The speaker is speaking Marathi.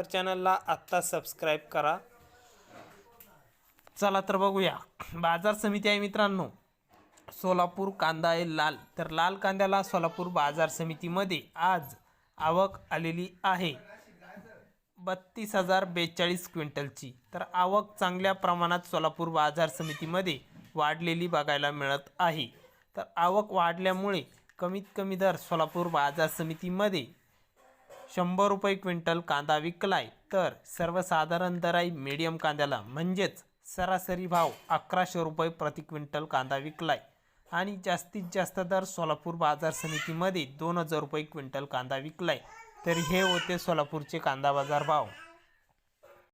तर चॅनलला आत्ता सबस्क्राईब करा. चला तर बघूया. बाजार समिती आहे मित्रांनो. सोलापूर कांदा आहे लाल. तर लाल कांद्याला सोलापूर बाजार समितीमध्ये आज आवक आलेली आहे. बत्तीस हजार बेचाळीस क्विंटलची. तर आवक चांगल्या प्रमाणात सोलापूर बाजार समितीमध्ये वाढलेली बघायला मिळत आहे. तर आवक वाढल्यामुळे कमीत कमी दर सोलापूर बाजार समितीमध्ये शंभर रुपये क्विंटल कांदा विकलाय. तर सर्वसाधारण दराई मीडियम कांद्याला म्हणजेच सरासरी भाव अकराशे रुपये प्रति क्विंटल कांदा विकलाय. आणि जास्तीत जास्त दर सोलापूर बाजार समितीमध्ये दोन हजार रुपये क्विंटल कांदा विकलाय. तर हे होते सोलापूरचे कांदा बाजार भाव.